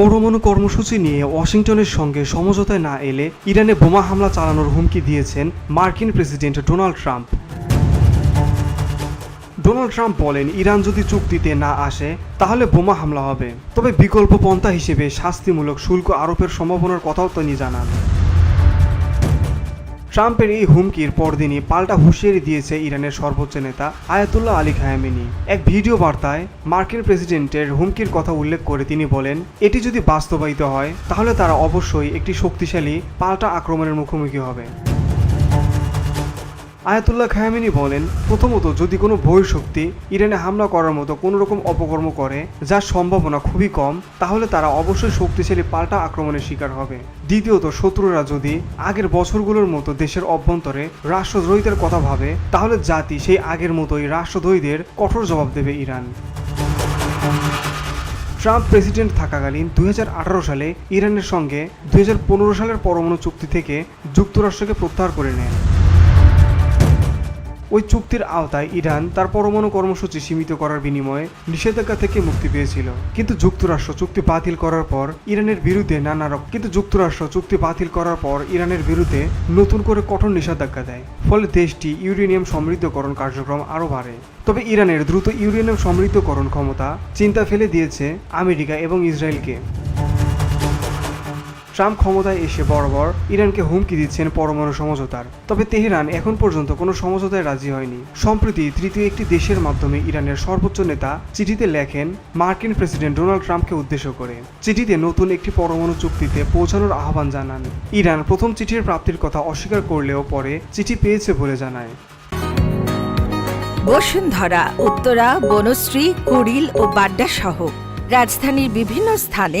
পরমাণু কর্মসূচি নিয়ে ওয়াশিংটনের সঙ্গে সমঝোতায় না এলে ইরানে বোমা হামলা চালানোর হুমকি দিয়েছেন মার্কিন president Donald Trump. Donald Trump বলেন, ইরান যদি চুক্তিতে না আসে, তাহলে বোমা হামলা হবে। তবে বিকল্প পন্থা হিসেবে শাস্তিমূলক শুল্ক আরোপের সম্ভাবনার কথাও তিনি জানান। ট্রাম্পের এই হুমকির পরদিনই পাল্টা হুঁশিয়ারি দিয়েছে ইরানের সর্বোচ্চ নেতা আয়াতুল্লাহ আলী খায়ামিনি। এক ভিডিও বার্তায় মার্কিন প্রেসিডেন্টের হুমকির কথা উল্লেখ করে তিনি বলেন, এটি যদি বাস্তবায়িত হয়, তাহলে তারা অবশ্যই একটি শক্তিশালী পাল্টা আক্রমণের মুখোমুখি হবে। আয়াতুল্লাহ খায়ামিনি বলেন, প্রথমত যদি কোনো বহিঃশক্তি ইরানে হামলা করার মতো কোনো রকম অপকর্ম করে, যার সম্ভাবনা খুবই কম, তাহলে তারা অবশ্যই শক্তিশালী পাল্টা আক্রমণের শিকার হবে। দ্বিতীয়ত, শত্রুরা যদি আগের বছরগুলোর মতো দেশের অভ্যন্তরে রাষ্ট্রদ্রোহিতার কথা ভাবে, তাহলে জাতি সেই আগের মতোই রাষ্ট্রদ্রোহীদের কঠোর জবাব দেবে ইরান। ট্রাম্প প্রেসিডেন্ট থাকাকালীন দুই হাজার আঠারো সালে ইরানের সঙ্গে দুই হাজার পনেরো সালের পরমাণু চুক্তি থেকে যুক্তরাষ্ট্রকে প্রত্যাহার করে নেন। ওই চুক্তির আওতায় ইরান তার পরমাণু কর্মসূচি সীমিত করার বিনিময়ে নিষেধাজ্ঞা থেকে মুক্তি পেয়েছিল। কিন্তু যুক্তরাষ্ট্র চুক্তি বাতিল করার পর ইরানের বিরুদ্ধে নানা রকম কিন্তু যুক্তরাষ্ট্র চুক্তি বাতিল করার পর ইরানের বিরুদ্ধে নতুন করে কঠোর নিষেধাজ্ঞা দেয়। ফলে দেশটি ইউরেনিয়াম সমৃদ্ধকরণ কার্যক্রম আরও বাড়ে। তবে ইরানের দ্রুত ইউরেনিয়াম সমৃদ্ধকরণ ক্ষমতা চিন্তা ফেলে দিয়েছে আমেরিকা এবং ইসরায়েলকে। ট্রাম্প ক্ষমতায় এসে বরাবর ইরানকে হুমকি দিচ্ছেন পরমাণু সমঝোতার। তবে তেহরান এখন পর্যন্ত কোনো সমঝোতায় রাজি হয়নি। সম্প্রতি তৃতীয় একটি দেশের মাধ্যমে ইরানের সর্বোচ্চ নেতা চিঠিতে লেখেন, মার্কিন প্রেসিডেন্ট ডোনাল্ড ট্রাম্পকে উদ্দেশ্য করে। চিঠিতে নতুন একটি পরমাণু চুক্তিতে পৌঁছানোর আহ্বান জানান। ইরান প্রথম চিঠির প্রাপ্তির কথা অস্বীকার করলেও পরে চিঠি পেয়েছে বলে জানায়। বসুন্ধরা, উত্তরা, বনশ্রী, কুড়িল ও বাড্ডা সহ রাজধানীর বিভিন্ন স্থানে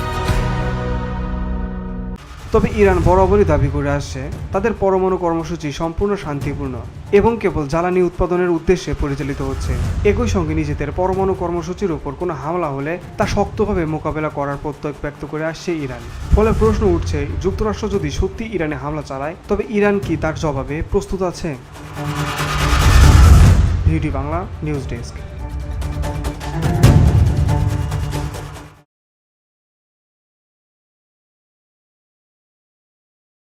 তবে ইরান বরাবরই দাবি করে আসছে, তাদের পরমাণু কর্মসূচি সম্পূর্ণ শান্তিপূর্ণ এবং কেবল জ্বালানি উৎপাদনের উদ্দেশ্যে পরিচালিত হচ্ছে। একই সঙ্গে নিজেদের পরমাণু কর্মসূচির উপর কোনো হামলা হলে তা শক্তভাবে মোকাবেলা করার প্রত্যয় ব্যক্ত করে আসছে ইরান। ফলে প্রশ্ন উঠছে, যুক্তরাষ্ট্র যদি সত্যি ইরানে হামলা চালায়, তবে ইরান কি তার জবাবে প্রস্তুত আছে? ভিউটি বাংলা নিউজ ডেস্ক।